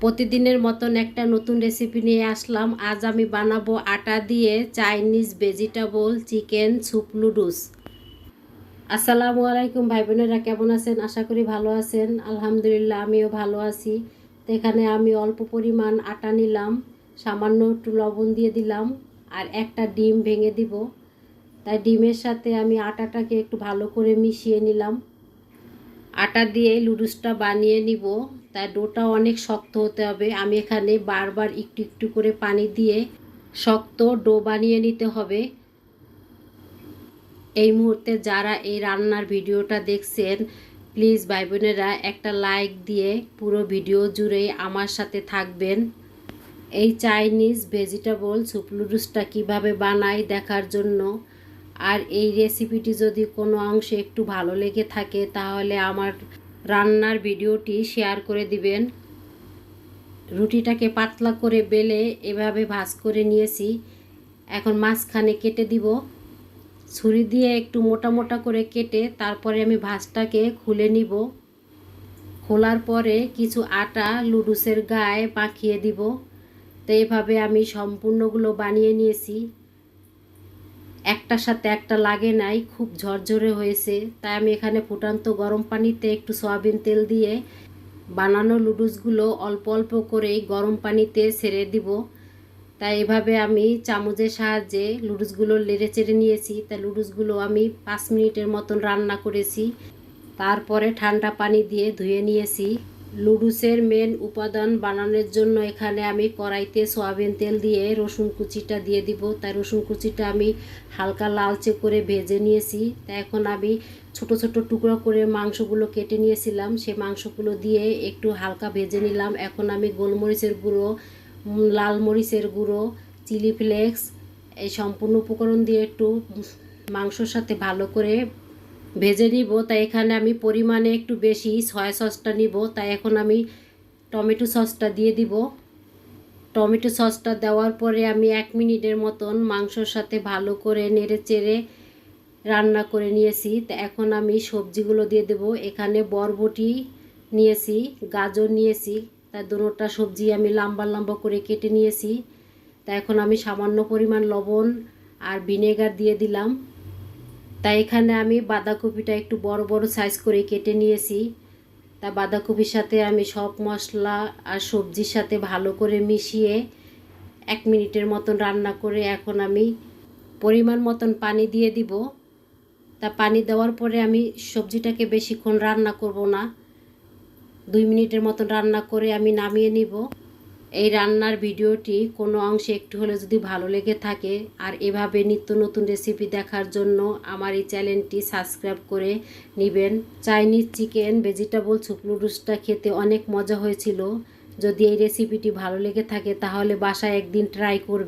প্রতিদিনের মতন একটা নতুন রেসিপি নিয়ে আসলাম। আজ আমি বানাবো আটা দিয়ে Chinese vegetable chicken soup noodles আসসালামু আলাইকুম ভাই বোনেরা কেমন আছেন? আশা করি ভালো আছেন। আলহামদুলিল্লাহ, আমিও ভালো আছি। তো এখানে আমি অল্প পরিমাণ আটা নিলাম, সামান্য একটু লবণ দিয়ে দিলাম, আর একটা ডিম ভেঙে দিব। তাই ডিমের সাথে আমি আটাটাকে একটু ভালো করে মিশিয়ে নিলাম। আটা দিয়ে লুডুসটা বানিয়ে নিব। তাই ডোটা অনেক শক্ত হতে হবে। আমি এখানে বারবার একটু একটু করে পানি দিয়ে শক্ত ডো বানিয়ে নিতে হবে। এই মুহূর্তে যারা এই রান্নার ভিডিওটা দেখছেন, প্লিজ ভাই বোনেরা একটা লাইক দিয়ে পুরো ভিডিও জুড়ে আমার সাথে থাকবেন। এই চাইনিজ ভেজিটেবল সুপ লুডুসটা কীভাবে বানাই দেখার জন্য। আর এই রেসিপিটি যদি কোনো অংশে একটু ভালো লেগে থাকে, তাহলে আমার রান্নার ভিডিওটি শেয়ার করে দিবেন। রুটিটাকে পাতলা করে বেলে এভাবে ভাজ করে নিয়েছি। এখন মাঝখানে কেটে দিব। ছুরি দিয়ে একটু মোটা মোটা করে কেটে তারপরে আমি ভাজটাকে খুলে নিব। খোলার পরে কিছু আটা, লুডুসের গায়ে মাখিয়ে দিব। তো এভাবে আমি সম্পূর্ণগুলো বানিয়ে নিয়েছি। একটার সাথে একটা লাগে নাই, খুব ঝরঝরে হয়েছে। তাই আমি এখানে ফুটান্ত গরম পানিতে একটু সয়াবিন তেল দিয়ে বানানো লুডুসগুলো অল্প অল্প করেই গরম পানিতে ছেড়ে দিব। তাই এভাবে আমি চামচের সাহায্যে লুডুসগুলো লেড়ে চেড়ে নিয়েছি। তাই লুডুসগুলো আমি পাঁচ মিনিটের মতন রান্না করেছি। তারপরে ঠান্ডা পানি দিয়ে ধুয়ে নিয়েছি। লুডুসের মেন উপাদান বানানোর জন্য এখানে আমি কড়াইতে সয়াবিন তেল দিয়ে রসুন কুচিটা দিয়ে দিব। তাই রসুন কুচিটা আমি হালকা লালচে করে ভেজে নিয়েছি। তাই এখন আমি ছোট ছোট টুকরো করে মাংসগুলো কেটে নিয়েছিলাম। সে মাংসগুলো দিয়ে একটু হালকা ভেজে নিলাম। এখন আমি গোলমরিচের গুঁড়ো, লাল মরিচের গুঁড়ো, চিলি ফ্লেক্স, এই সম্পূর্ণ উপকরণ দিয়ে একটু মাংসর সাথে ভালো করে ভেজে নিব, তাই এখানে আমি পরিমাণে একটু বেশি সয়া সসটা নিব, তাই এখন আমি টমেটো সসটা দিয়ে দিব। টমেটো সসটা দেওয়ার পরে আমি এক মিনিটের মতন মাংসর সাথে ভালো করে নেড়ে চেড়ে রান্না করে নিয়েছি। তা এখন আমি সবজিগুলো দিয়ে দেব, এখানে বরবটি নিয়েছি, গাজর নিয়েছি, তা দুটোটা সবজি আমি লম্বা লম্বা করে কেটে নিয়েছি। তা এখন আমি সামান্য পরিমাণ লবণ আর ভিনেগার দিয়ে দিলাম। তাই এখানে আমি বাঁধাকপিটা একটু বড় বড় সাইজ করে কেটে নিয়েছি। তা বাঁধাকপির সাথে আমি সব মশলা আর সবজির সাথে ভালো করে মিশিয়ে এক মিনিটের মতন রান্না করে এখন আমি পরিমাণ মতন পানি দিয়ে দিব। তা পানি দেওয়ার পরে আমি সবজিটাকে বেশিক্ষণ রান্না করব না। দুই মিনিটের মতন রান্না করে আমি নামিয়ে নিব। এই রান্নার ভিডিওটি কোনো অংশে একটু হলে যদি ভালো লেগে থাকে আর এভাবে নিত্য নতুন রেসিপি দেখার জন্য আমার এই চ্যানেলটি সাবস্ক্রাইব করে নেবেন। চাইনিজ চিকেন ভেজিটেবল সুপ নুডলসটা খেতে অনেক মজা হয়েছিল। যদি এই রেসিপিটি ভালো লেগে থাকে তাহলে বাসায় একদিন ট্রাই করবে